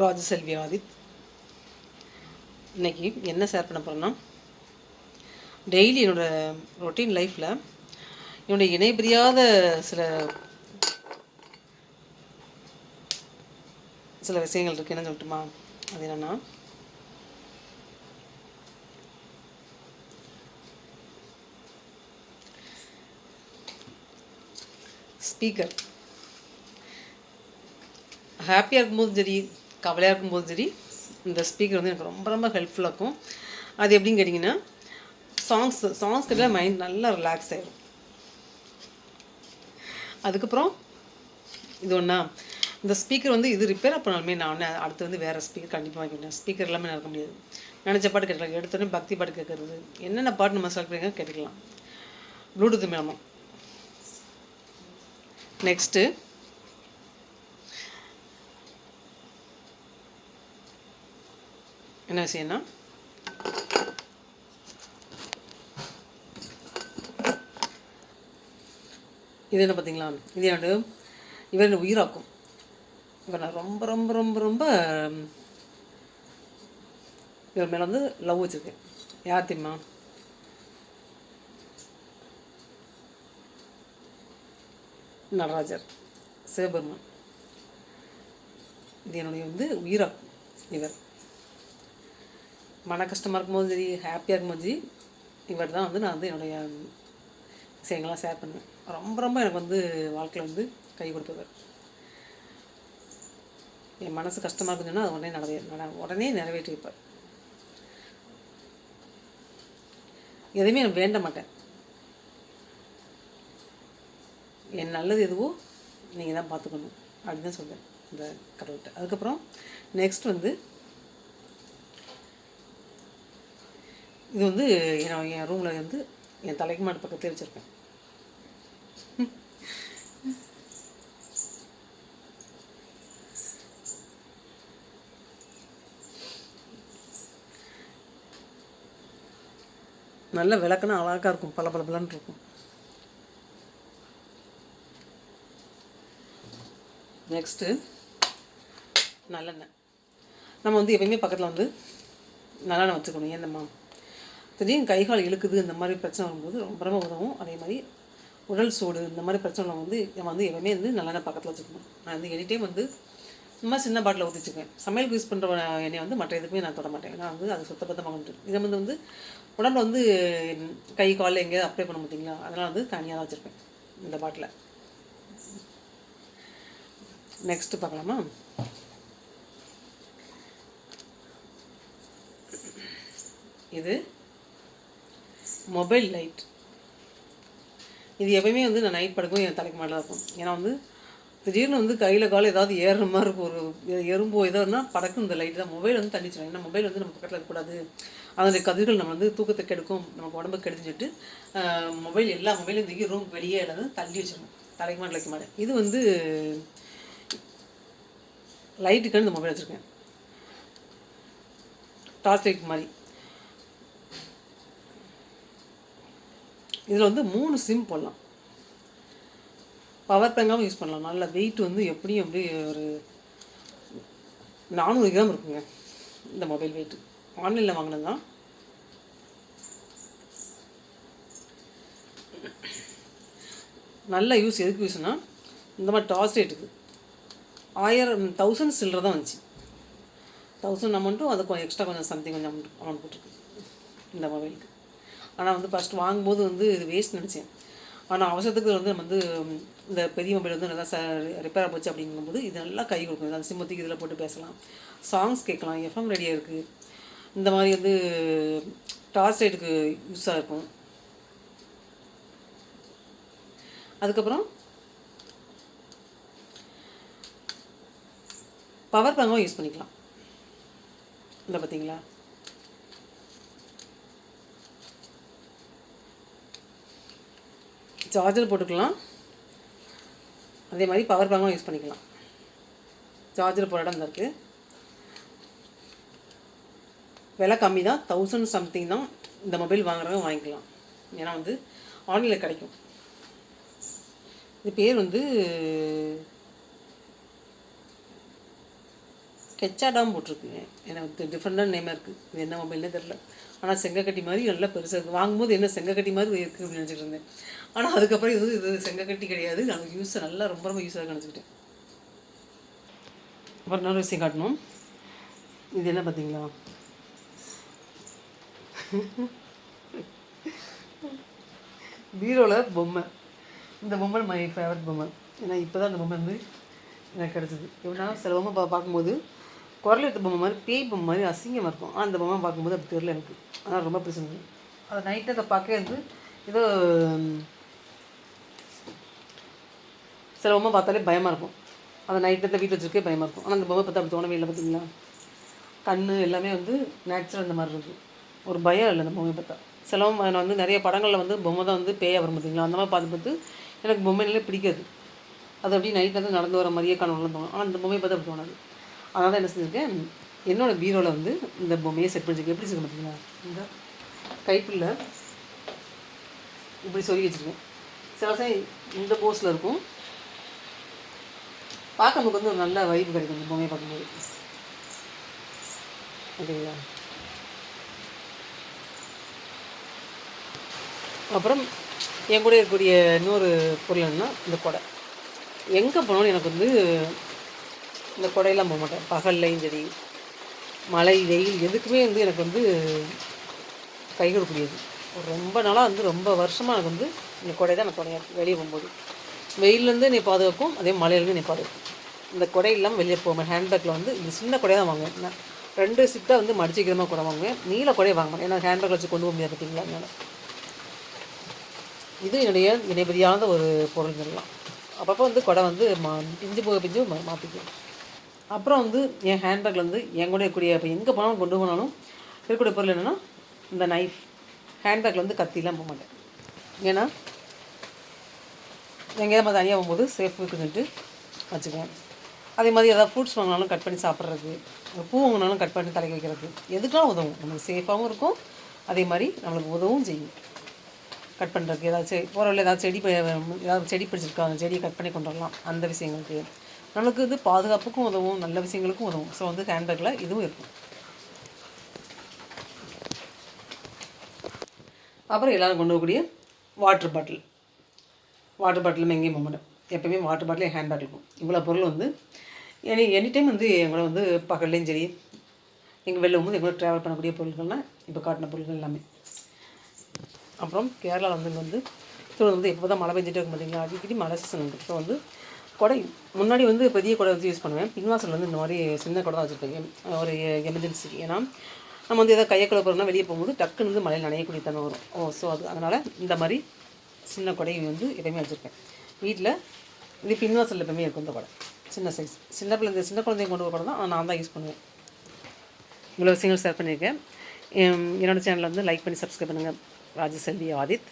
ராஜசெல்வி ஆதித். இன்றைக்கி என்ன ஷேர் பண்ண போகிறேன்னா டெய்லி என்னோடய ரொட்டீன் லைஃப்பில் என்னுடைய இணைபிரியாத சில சில விஷயங்கள் இருக்குது என்ன சொல்லட்டுமா? அது என்னென்னா ஸ்பீக்கர் ஹாப்பியாக இருக்கும்போது தெரியுது கவலையாக இருக்கும்போது சரி இந்த ஸ்பீக்கர் வந்து எனக்கு ரொம்ப ரொம்ப ஹெல்ப்ஃபுல்லாக இருக்கும். அது எப்படின்னு கேட்டிங்கன்னா சாங்ஸ் சாங்ஸ் கேட்டால் மைண்ட் நல்லா ரிலாக்ஸ் ஆகிடும் அதுக்கப்புறம் இது ஒன்றா இந்த ஸ்பீக்கர் வந்து இது ரிப்பேர் பண்ணாலுமே நான் ஒன்று அடுத்து வந்து வேறு ஸ்பீக்கர் கண்டிப்பாக வாங்கிக்கிறேன் ஸ்பீக்கர் எல்லாமே நடக்க முடியாது. நினச்ச பாட்டு கேட்கலாம் எடுத்தோடனே பக்தி பாட்டு கேட்குறது என்னென்ன பாட்டு நம்ம செலக்ட் பண்ணி கேட்டுக்கலாம். ப்ளூடூத் மூலமாக நெக்ஸ்ட்டு என்ன விஷயம்னா? இது என்ன பார்த்தீங்களா? இது என்னோட இவர் என்ன உயிராக்கும். இவர் நான் ரொம்ப ரொம்ப ரொம்ப ரொம்ப இவர் மேலே வந்து லவ் வச்சுருக்கேன். யார் தெரியுமா? நடராஜர் சிவபெருமான். இது என்னுடைய வந்து உயிராக்கும் இவர். மன கஷ்டமாக இருக்கும்போது சரி ஹாப்பியாக இருக்கும்போது சரி இவர் தான் வந்து நான் வந்து என்னுடைய விஷயங்கள்லாம் ஷேர் பண்ணுவேன். ரொம்ப ரொம்ப எனக்கு வந்து வாழ்க்கையில் வந்து கை கொடுத்தவர். என் மனசு கஷ்டமாக இருக்குன்னு அது உடனே நடவே நட உடனே நிறைவேற்றி வைப்பார் எதையுமே எனக்கு வேண்ட மாட்டேன். என் நல்லது எதுவோ நீங்கள் தான் பார்த்துக்கணும் அப்படின்னு தான் சொல்வேன் இந்த கடவுள்கிட்ட. அதுக்கப்புறம் நெக்ஸ்ட் வந்து இது வந்து என் என் ரூமில் வந்து என் தலைக்கு மாட்டு பக்கத்தில் வச்சுருப்பேன் நல்ல விளக்குனா அழகாக இருக்கும் பல பல பலன்னு இருக்கும். நெக்ஸ்ட்டு நல்லெண்ணெய். நம்ம வந்து எப்பயுமே பக்கத்தில் வந்து நல்லெண்ணெய் வச்சுக்கணும் ஏன்னம்மா திடீர்னு கை கால் இழுக்குது இந்த மாதிரி பிரச்சனை வரும்போது ரொம்ப ரொம்ப உதவும். அதே மாதிரி உடல் சூடு இந்த மாதிரி பிரச்சனை வந்து நம்ம வந்து எப்பவுமே வந்து நல்லெண்ணெய் பக்கத்தில் வச்சுக்கணும். நான் வந்து எனி டைம் வந்து சும்மா சின்ன பாட்டில் ஊற்றிச்சுக்கேன் சமையலுக்கு யூஸ் பண்ணுற எண்ணெய் வந்து மற்ற எதுக்குமே நான் தொட மாட்டேன். நான் வந்து அது சுத்தபத்தமாக வந்துட்டு இதை வந்து வந்து உடம்புல வந்து கை காலில் எங்கேயாவது அப்ளை பண்ண மாட்டிங்களா அதனால் வந்து தனியாக தான் வச்சுருப்பேன் இந்த பாட்டில் நெக்ஸ்ட்டு பார்க்கலாமா? இது மொபைல் லைட். இது எப்பயுமே வந்து நான் நைட் படுக்கும் என் தலைக்கு மேலே இருக்கும். ஏன்னா வந்து திடீர்னு வந்து கையில் காலை ஏதாவது ஏறுற மாதிரி இருக்கும். ஒரு எறும்போ ஏதோன்னா படக்கும் இந்த லைட் தான். மொபைல் வந்து தண்ணிச்சிடும் ஏன்னா மொபைல் வந்து நம்ம பக்கத்தில் இருக்கக்கூடாது. அதனுடைய கதிர்கள் நம்ம வந்து தூக்கத்தை கெடுக்கும். நமக்கு உடம்பு கெடுத்துட்டு மொபைல் எல்லா மொபைலும் தூக்கி ரூம் வெளியே இடம் தள்ளி வச்சிடணும் தலைக்கு மேலே தலைக்கு மாட்டேன் இது வந்து லைட்டுக்கான இந்த மொபைல் வச்சுருக்கேன். டார்ச் லைட் மாதிரி. இதில் வந்து மூணு சிம் போடலாம். பவர் பேங்காகவும் யூஸ் பண்ணலாம். நல்ல வெயிட் வந்து எப்படியும் அப்படியே ஒரு நானூறு கிராம் இருக்குங்க இந்த மொபைல் வெயிட் ஆன்லைனில் வாங்கினது தான். நல்ல யூஸ் எதுக்கு யூஸ்னால் இந்த மாதிரி டார்ச் ரேட்டுக்கு ஆயிரம் தௌசண்ட் சில்லர் தான் வந்துச்சு. தௌசண்ட் அமௌண்ட்டும் அது கொஞ்சம் எக்ஸ்ட்ரா கொஞ்சம் சம்திங் கொஞ்சம் அமௌண்ட் அமௌண்ட் போட்டிருக்கு. இந்த மொபைலுக்கு ஆனால் வந்து ஃபஸ்ட் வாங்கும்போது வந்து இது வேஸ்ட் நினச்சேன். ஆனால் அவசரத்துக்கு வந்து நம்ம வந்து இந்த பெரிய மொபைல் வந்து நல்லா ச ரிப்பேர் போச்சு அப்படிங்கும்போது இது நல்லா கை கொடுக்கும். அந்த சிம்மத்துக்கு இதில் போட்டு பேசலாம். சாங்ஸ் கேட்கலாம். எஃப்எம் ரெடியாக இருக்குது இந்த மாதிரி வந்து டார்ச் லைட்டுக்கு யூஸாக இருக்கும். அதுக்கப்புறம் பவர் பேங்கும் யூஸ் பண்ணிக்கலாம். இந்த பார்த்தீங்களா சார்ஜர் போட்டுக்கலாம். அதே மாதிரி பவர் பேங்கும் யூஸ் பண்ணிக்கலாம். சார்ஜர் போகிற இடம் இருக்குது விலை கம்மி தான் தௌசண்ட் சம்திங் தான் இந்த மொபைல் வாங்குறவங்க வாங்கிக்கலாம். ஏன்னா வந்து ஆன்லைனில் கிடைக்கும். இது பேர் வந்து கெச்சாடாம் போட்டிருக்கு. எனக்கு டிஃப்ரெண்டான நேமாக இருக்குது இது என்ன மொபைல்னே தெரில ஆனால் செங்கக்கட்டி மாதிரி நல்லா பெருசாக இருக்குது வாங்கும்போது என்ன செங்கக்கட்டி மாதிரி இருக்குது அப்படின்னு நினச்சிட்டு இருந்தேன். ஆனால் அதுக்கப்புறம் இது இது செங்கக்கட்டி கிடையாது. நான் யூஸ் நல்லா ரொம்ப ரொம்ப யூஸாக நினச்சிக்கிட்டேன். அப்புறம் இன்னொரு விஷயம் காட்டணும். இது என்ன பார்த்தீங்களா? பீரோவில் பொம்மை. இந்த பொம்மை மை ஃபேவரட் பொம்மை. ஏன்னா இப்போ தான் இந்த பொம்மை வந்து எனக்கு கிடச்சிது. எப்படின்னா சில பொம்மை பா பார்க்கும்போது குரல் எடுத்த பொம்மை மாதிரி பேய் பொம்மை மாதிரி அசிங்கமாக இருக்கும். ஆனால் அந்த பொம்மை பார்க்கும்போது அப்படி தெரியல எனக்கு. ஆனால் ரொம்ப பிடிச்சிருந்தது. அதை நைட்டு அதை பார்க்க வந்து ஏதோ சில பொம்மை பார்த்தாலே பயமாக இருக்கும். அதை நைட்டு வீட்டில் வச்சுருக்கே பயமாக இருக்கும். ஆனால் அந்த பொம்மை பார்த்தா அப்படி தோணவே இல்லை பார்த்தீங்களா கண் எல்லாமே வந்து நேச்சுரல் அந்த மாதிரி இருக்குது ஒரு பயம் இல்லை அந்த பொம்மையை பார்த்தா. சிலவும் நான் வந்து நிறைய படங்களில் வந்து பொம்மை தான் வந்து பேயாக வரும் பார்த்தீங்களா அந்த மாதிரி பார்த்து பார்த்து எனக்கு பொம்மைனாலே பிடிக்காது. அது அப்படியே நைட்டில் வந்து நடந்து வர மாதிரியே கனவுலாம் தோணும். ஆனால் அந்த பொம்மையை பார்த்து அப்படி தோணாது. அதனால் தான் என்ன செஞ்சுருக்கேன் என்னோடய பீரோவில் வந்து இந்த பொம்மையை செட் பண்ணிச்சிருக்கேன் எப்படி செய்ய பார்த்தீங்களா இந்த கைப்பில் இப்படி சொல்லி வச்சுருக்கேன். சில சமயம் இந்த போஸில் இருக்கும். பார்க்க நமக்கு வந்து ஒரு நல்ல வைப்பு கிடைக்கும் இந்த பொம்மையை பார்க்கும்போது. ஓகேங்களா? அப்புறம் என் கூட இருக்கக்கூடிய இன்னொரு பொருள் என்னன்னா இந்த கொடை. எங்கே போனாலும் எனக்கு வந்து இந்த கொடையெல்லாம் போக மாட்டேன். பகல்லையும் சரி மழை வெயில் எதுக்குமே வந்து எனக்கு வந்து கை கொடுக்கூடியது ரொம்ப நாளாக வந்து ரொம்ப வருஷமாக எனக்கு வந்து இந்த கொடை தான் எனக்கு துணையாக வெளியே போகும்போது. வெயிலேருந்து நீ பாதுகாக்கும் அதே மழையிலேருந்து நீ பாதுகாக்கும். இந்த கொடை இல்லாமல் வெளியே போவேன் ஹேண்ட்பேக்கில் வந்து இந்த சின்ன கொடையை தான் வாங்குவேன். நான் ரெண்டு சிட்டாக வந்து மடிச்சிக்கிறமாக கூட வாங்குவேன். நீல கொடையை வாங்குவேன் ஏன்னா ஹேண்ட்பேக்கில் வச்சு கொண்டு போக முடியாது பார்த்தீங்களா? அதனால. இது என்னுடைய இணைபதியான ஒரு பொருள் பொருள்கள்லாம் அப்பப்போ வந்து கொடை வந்து மா பிஞ்சு போக பிஞ்சு மா- மாற்றிக்குவேன் அப்புறம் வந்து என் ஹேண்ட்பேக்கில் வந்து என் கூட இருக்கக்கூடிய இப்போ எங்கே போனாலும் கொண்டு போனாலும் இருக்கக்கூடிய பொருள் என்னென்னா இந்த நைஃப் ஹேண்ட்பேக்கில் வந்து கத்திலாம் போக மாட்டேன். ஏன்னா எங்கேயாவது நம்ம தனியாக போகும்போது சேஃப் இருக்குதுன்ட்டு வச்சுக்குவேன். அதே மாதிரி ஏதாவது ஃப்ரூட்ஸ் வாங்கினாலும் கட் பண்ணி சாப்பிட்றதுக்கு பூ வாங்கினாலும் கட் பண்ணி தலைக்கு வைக்கிறது எதுக்கெல்லாம் உதவும்? நமக்கு சேஃபாகவும் இருக்கும். அதே மாதிரி நம்மளுக்கு உதவும் செய்யும். கட் பண்ணுறதுக்கு ஏதாச்சும் போகிற ஏதாவது செடி ஏதாவது செடி பிடிச்சிருக்கா அந்த செடியை கட் பண்ணி கொண்டு வரலாம். அந்த விஷயங்களுக்கு நமக்கு இது பாதுகாப்புக்கும் உதவும் நல்ல விஷயங்களுக்கும் உதவும். ஸோ வந்து ஹேண்ட்பேக்கில் இதுவும் இருக்கும். அப்புறம் எல்லோரும் கொண்டு வரக்கூடிய வாட்டர் பாட்டில் வாட்டர் பாட்டிலும் எங்கேயும் போக மாட்டேன் எப்போயுமே வாட்டர் பாட்டிலே ஹேண்ட் பேக் இருக்கும். இவ்வளோ பொருள் வந்து எனி எனி டைம் வந்து எங்களை வந்து பகல்லையும் சரி எங்கள் வெளில போகும்போது எங்களோட ட்ராவல் பண்ணக்கூடிய பொருட்கள்னால் இப்போ காட்டின பொருட்கள் எல்லாமே. அப்புறம் கேரளாவில் வந்து இங்கே வந்து ஸோ வந்து எப்போ தான் மழை பெஞ்சிட்டே இருக்கும் பார்த்தீங்களா அடிக்கடி மழை சீசன் உண்டு. ஸோ வந்து கொடை. முன்னாடி வந்து பெரிய கொடை வச்சு யூஸ் பண்ணுவேன். பின்வாசல் வந்து இந்த மாதிரி சின்ன கொடை தான் வச்சுருப்பேன். ஒரு எமர்ஜென்சிக்கு ஏன்னா நம்ம வந்து எதாவது கையை கழுவுறோம்னா வெளியே போகும்போது டக்குன்னு வந்து மழையில் நனையக்கூடிய தன்மை வரும். ஓ ஸோ அது அதனால் இந்த மாதிரி சின்ன கொடை வந்து எப்பயுமே வச்சுருப்பேன். வீட்டில் இது பின்வாசல் எப்பயுமே இருக்கும் இந்த கொடை. சின்ன சைஸ் சின்ன பிள்ளை சின்ன குழந்தைங்க கொண்டு போகிற தான் நான் தான் யூஸ் பண்ணுவேன். இவ்வளோ விஷயங்கள் ஷேர் பண்ணியிருக்கேன். என்னோடய என்னோட சேனலை வந்து லைக் பண்ணி சப்ஸ்கிரைப் பண்ணுங்கள் ராஜசெல்வி ஆதித்.